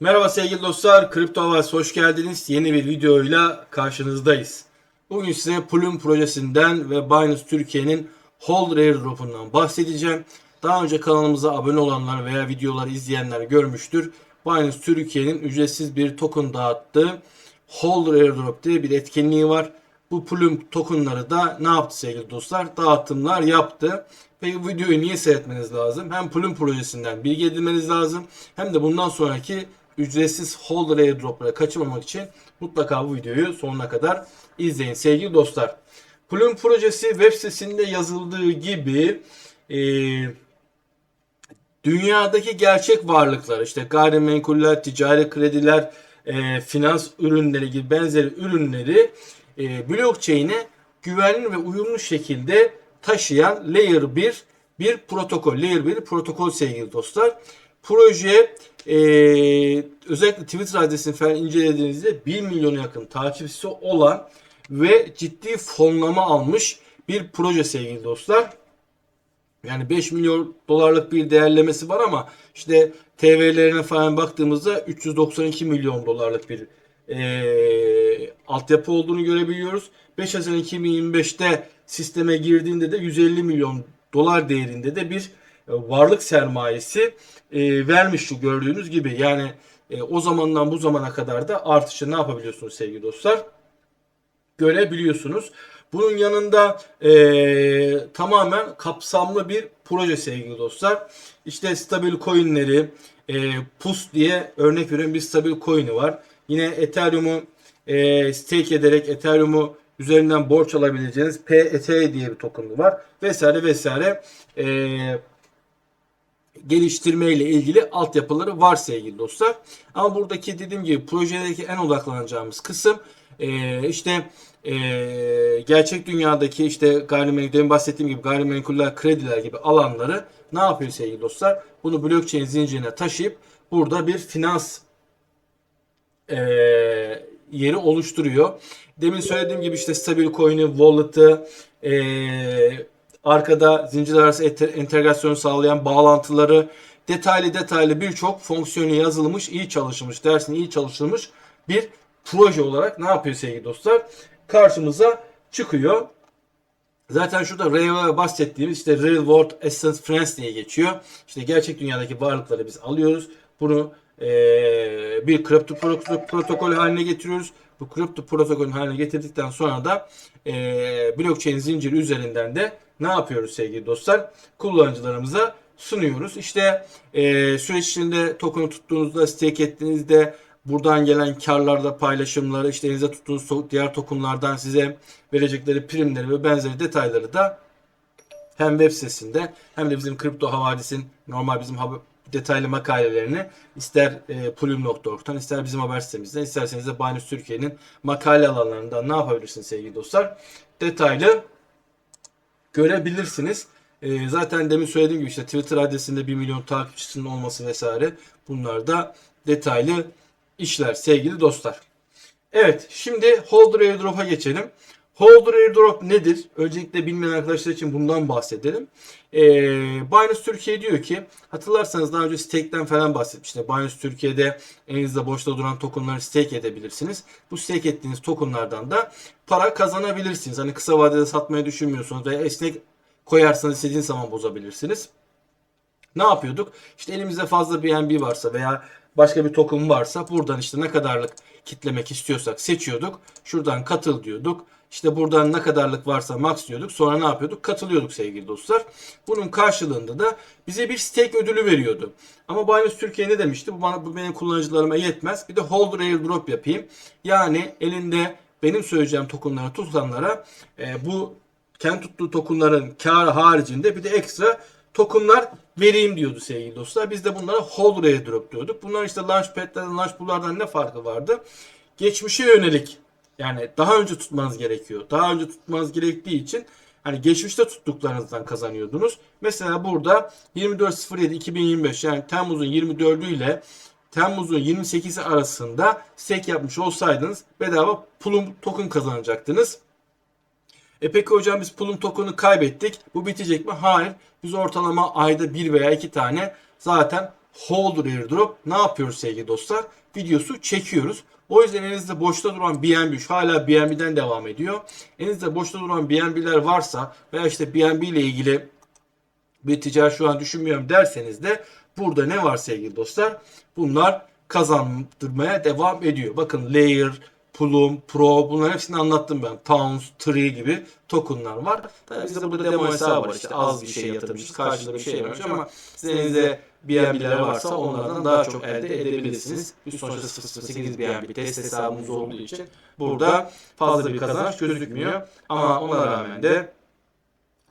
Merhaba sevgili dostlar, Kripto Havas hoş geldiniz. Yeni bir videoyla karşınızdayız. Bugün size Plum projesinden ve Binance Türkiye'nin Hold Airdrop'undan bahsedeceğim. Daha önce kanalımıza abone olanlar veya videoları izleyenler görmüştür. Binance Türkiye'nin ücretsiz bir token dağıttığı Hold Airdrop diye bir etkinliği var. Bu Plum tokenları da ne yaptı sevgili dostlar? Dağıtımlar yaptı. Peki videoyu niye seyretmeniz lazım? Hem Plum projesinden bilgi edinmeniz lazım. Hem de bundan sonraki ücretsiz Holder airdropları kaçırmamak için mutlaka bu videoyu sonuna kadar izleyin sevgili dostlar. Plum projesi web sitesinde yazıldığı gibi e, dünyadaki gerçek varlıklar işte gayrimenkuller, ticari krediler, e, finans ürünleri gibi benzeri ürünleri e, blockchain'e güvenli ve uyumlu şekilde taşıyan layer 1 bir protokol. Layer 1 protokol sevgili dostlar. Proje e, özellikle Twitter adresini falan incelediğinizde 1 milyona yakın takipçisi olan ve ciddi fonlama almış bir proje sevgili dostlar. Yani 5 milyon dolarlık bir değerlemesi var ama işte TV'lerine falan baktığımızda 392 milyon dolarlık bir e, altyapı olduğunu görebiliyoruz. 5 Haziran 2025'te sisteme girdiğinde de 150 milyon dolar değerinde de bir varlık sermayesi e, vermiş şu gördüğünüz gibi. Yani e, o zamandan bu zamana kadar da artışı ne yapabiliyorsunuz sevgili dostlar? Görebiliyorsunuz. Bunun yanında e, tamamen kapsamlı bir proje sevgili dostlar. İşte stabil coinleri, e, PUS diye örnek veriyorum bir stabil coin'i var. Yine Ethereum'u e, stake ederek Ethereum'u üzerinden borç alabileceğiniz PET diye bir token var. Vesaire vesaire. E, geliştirme ile ilgili altyapıları var sevgili dostlar. Ama buradaki dediğim gibi projedeki en odaklanacağımız kısım e, işte e, gerçek dünyadaki işte gayrimenkul demin bahsettiğim gibi gayrimenkuller krediler gibi alanları ne yapıyor sevgili dostlar? Bunu blockchain zincirine taşıyıp burada bir finans e, yeri oluşturuyor. Demin söylediğim gibi işte stabil coin'i, wallet'ı, e, arkada zincir arası entegrasyonu sağlayan bağlantıları, detaylı detaylı birçok fonksiyonu yazılmış, iyi çalışılmış, dersini iyi çalışılmış bir proje olarak ne yapıyor sevgili dostlar? Karşımıza çıkıyor. Zaten şurada real bahsettiğimiz işte real world essence friends diye geçiyor. İşte gerçek dünyadaki varlıkları biz alıyoruz. Bunu e, bir kripto protokol haline getiriyoruz. Bu kripto protokol haline getirdikten sonra da e, blockchain zinciri üzerinden de ne yapıyoruz sevgili dostlar? Kullanıcılarımıza sunuyoruz. İşte e, süreç içinde token'ı tuttuğunuzda, stake ettiğinizde buradan gelen karlarda paylaşımları, işte elinizde tuttuğunuz diğer tokenlardan size verecekleri primleri ve benzeri detayları da hem web sitesinde hem de bizim kripto havadisin normal bizim detaylı makalelerini ister e, plum.org'dan ister bizim haber sitemizden isterseniz de Binance Türkiye'nin makale alanlarından ne yapabilirsiniz sevgili dostlar? Detaylı görebilirsiniz. E, zaten demin söylediğim gibi işte Twitter adresinde 1 milyon takipçisinin olması vesaire bunlar da detaylı işler sevgili dostlar. Evet şimdi Holder Airdrop'a geçelim. Holder Airdrop nedir? Öncelikle bilmeyen arkadaşlar için bundan bahsedelim. Ee, Binance Türkiye diyor ki hatırlarsanız daha önce stake'den falan bahsetmiştim. Binance Türkiye'de elinizde boşta duran tokenları stake edebilirsiniz. Bu stake ettiğiniz tokenlardan da para kazanabilirsiniz. Hani kısa vadede satmayı düşünmüyorsunuz veya esnek koyarsanız istediğiniz zaman bozabilirsiniz. Ne yapıyorduk? İşte elimizde fazla BNB varsa veya başka bir token varsa buradan işte ne kadarlık kitlemek istiyorsak seçiyorduk. Şuradan katıl diyorduk. İşte buradan ne kadarlık varsa max diyorduk. Sonra ne yapıyorduk? Katılıyorduk sevgili dostlar. Bunun karşılığında da bize bir stake ödülü veriyordu. Ama Binance Türkiye ne demişti? Bu, bana, bu benim kullanıcılarıma yetmez. Bir de holder airdrop yapayım. Yani elinde benim söyleyeceğim tokenları tutanlara e, bu kendi tuttuğu tokenların karı haricinde bir de ekstra tokenlar vereyim diyordu sevgili dostlar. Biz de bunlara holder airdrop diyorduk. Bunlar işte launchpad'lerden, launchpool'lardan ne farkı vardı? Geçmişe yönelik yani daha önce tutmanız gerekiyor. Daha önce tutmanız gerektiği için hani geçmişte tuttuklarınızdan kazanıyordunuz. Mesela burada 24.07.2025 yani Temmuz'un 24'ü ile Temmuz'un 28'i arasında stake yapmış olsaydınız bedava Plum token kazanacaktınız. E peki hocam biz Plum token'ı kaybettik. Bu bitecek mi? Hayır. Biz ortalama ayda bir veya iki tane zaten Holder Airdrop ne yapıyoruz sevgili dostlar? Videosu çekiyoruz. O yüzden elinizde boşta duran BNB hala BNB'den devam ediyor. Elinizde boşta duran BNB'ler varsa veya işte BNB ile ilgili bir ticaret şu an düşünmüyorum derseniz de burada ne var sevgili dostlar? Bunlar kazandırmaya devam ediyor. Bakın Layer, Plum, Pro bunların hepsini anlattım ben. Towns, Tree gibi tokenlar var. Tabii bizde burada demo hesabı var. İşte az bir şey yatırmışız. Karşılığında bir şey vermiş ama sizin elinizde BNB'ler varsa onlardan daha çok elde edebilirsiniz. Biz sonuçta 0.8 BNB test hesabımız olduğu için burada fazla bir kazanç gözükmüyor. Ama ona rağmen de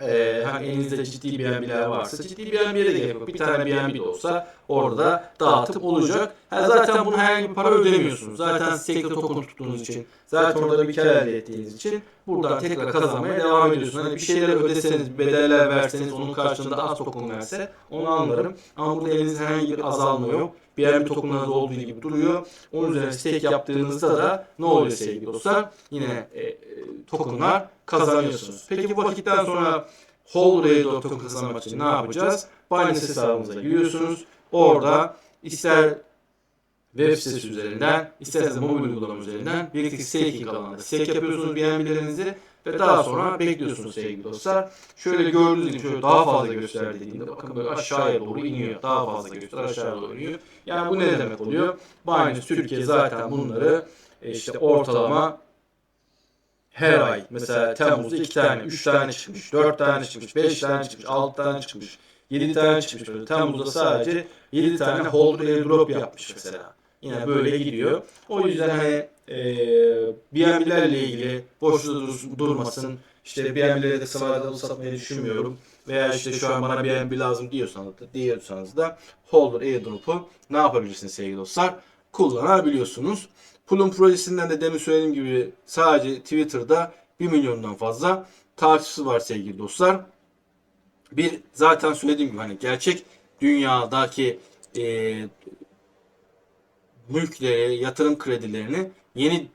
ee, hani elinizde ciddi BNB'ler varsa ciddi BNB'ye de gerek yok. Bir tane BNB de olsa orada dağıtıp olacak. Ha, zaten bunu herhangi bir para ödemiyorsunuz. Zaten Secret Token tuttuğunuz için, zaten orada bir kar elde ettiğiniz için buradan tekrar kazanmaya devam ediyorsunuz. Hani bir şeyler ödeseniz, bedeller verseniz, onun karşılığında az token verse onu anlarım. Ama burada elinizde herhangi bir azalma yok. BNB tokenlarınız olduğu gibi duruyor. Onun üzerine stake yaptığınızda da ne oluyor sevgili dostlar? Yine e, e, tokenlar kazanıyorsunuz. Peki bu vakitten sonra Whole Airdrop token kazanmak için ne yapacağız? Binance hesabımıza giriyorsunuz. Orada ister web sitesi üzerinden, isterse mobil uygulama üzerinden birlikte staking alanında stake yapıyorsunuz BNB'lerinizi ve daha sonra bekliyorsunuz sevgili dostlar. Şöyle gördüğünüz gibi şöyle daha fazla göster dediğinde bakın böyle aşağıya doğru iniyor. Daha fazla göster aşağıya doğru iniyor. Yani bu ne demek oluyor? Binance Türkiye zaten bunları e, işte ortalama her ay mesela Temmuz'da 2 tane, 3 tane çıkmış, 4 tane çıkmış, 5 tane çıkmış, 6 tane çıkmış, 7 tane çıkmış. Böyle. Temmuz'da sadece 7 tane holder airdrop yapmış mesela. Yine böyle gidiyor. O yüzden hani e, BNB'lerle ilgili boşta dur- durmasın. İşte BNB'leri de sıralarda satmayı düşünmüyorum. Veya işte şu an bana BNB lazım diyorsanız da, diyorsanız da holder airdrop'u ne yapabilirsiniz sevgili dostlar? Kullanabiliyorsunuz. Plum projesinden de demin söylediğim gibi sadece Twitter'da 1 milyondan fazla takipçisi var sevgili dostlar. Bir zaten söylediğim gibi hani gerçek dünyadaki e, mülkleri, yatırım kredilerini yeni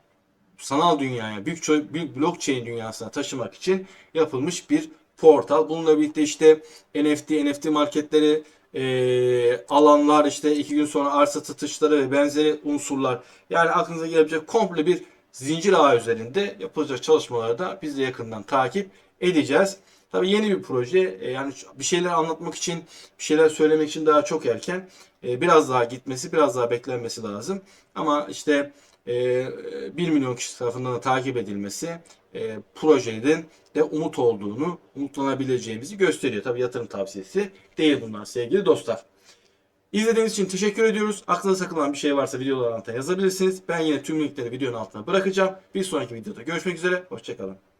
sanal dünyaya, büyük, büyük blockchain dünyasına taşımak için yapılmış bir portal. Bununla birlikte işte NFT, NFT marketleri, e, alanlar, işte iki gün sonra arsa satışları ve benzeri unsurlar. Yani aklınıza gelebilecek komple bir zincir ağı üzerinde yapılacak çalışmaları da biz de yakından takip edeceğiz. Tabii yeni bir proje. E, yani bir şeyler anlatmak için, bir şeyler söylemek için daha çok erken. E, biraz daha gitmesi, biraz daha beklenmesi lazım. Ama işte 1 milyon kişi tarafından da takip edilmesi e, projenin de umut olduğunu, umutlanabileceğimizi gösteriyor. Tabii yatırım tavsiyesi değil bunlar sevgili dostlar. İzlediğiniz için teşekkür ediyoruz. Aklınıza takılan bir şey varsa videolar altına yazabilirsiniz. Ben yine tüm linkleri videonun altına bırakacağım. Bir sonraki videoda görüşmek üzere. Hoşçakalın.